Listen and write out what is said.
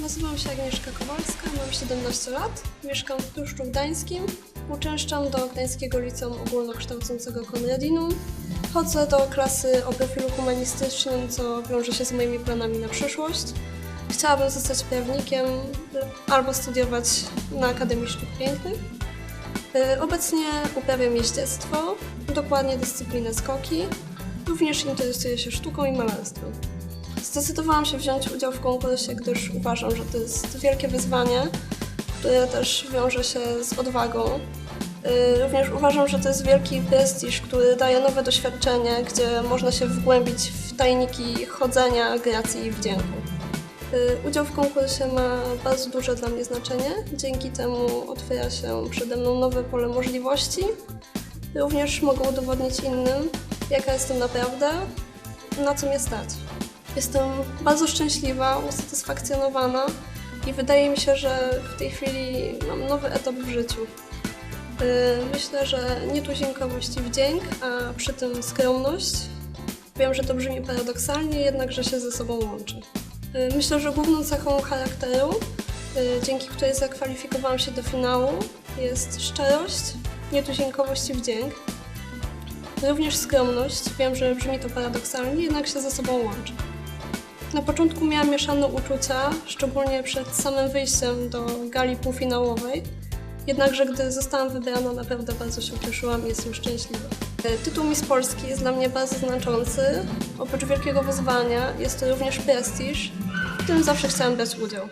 Nazywam się Agnieszka Kowalska, mam 17 lat, mieszkam w Pruszczu Gdańskim, uczęszczam do Gdańskiego Liceum Ogólnokształcącego Konradinum. Chodzę do klasy o profilu humanistycznym, co wiąże się z moimi planami na przyszłość. Chciałabym zostać prawnikiem albo studiować na Akademii Sztuk Pięknych. Y, Obecnie uprawiam jeździectwo, dokładnie dyscyplinę skoki. Również interesuję się sztuką i malarstwem. Zdecydowałam się wziąć udział w konkursie, gdyż uważam, że to jest wielkie wyzwanie, które też wiąże się z odwagą. Y, Również uważam, że to jest wielki prestiż, który daje nowe doświadczenie, gdzie można się wgłębić w tajniki chodzenia, gracji i wdzięku. Y, Udział w konkursie ma bardzo duże dla mnie znaczenie. Dzięki temu otwiera się przede mną nowe pole możliwości. Również mogę udowodnić innym, jaka jestem naprawdę, na co mnie stać. Jestem bardzo szczęśliwa, usatysfakcjonowana i wydaje mi się, że w tej chwili mam nowy etap w życiu. Yy, Myślę, że nietuzinkowość i wdzięk, a przy tym skromność. Wiem, że to brzmi paradoksalnie, jednak że się ze sobą łączy. Yy, Myślę, że główną cechą charakteru, yy, dzięki której zakwalifikowałam się do finału, jest szczerość, nietuzinkowość i wdzięk. Również skromność. Wiem, że brzmi to paradoksalnie, jednak się ze sobą łączy. Na początku miałam mieszane uczucia, szczególnie przed samym wyjściem do gali półfinałowej. Jednakże gdy zostałam wybrana, naprawdę bardzo się ucieszyłam i jestem szczęśliwa. E, Tytuł Miss Polski jest dla mnie bardzo znaczący. Oprócz wielkiego wyzwania jest to również prestiż, w którym zawsze chciałam brać udział.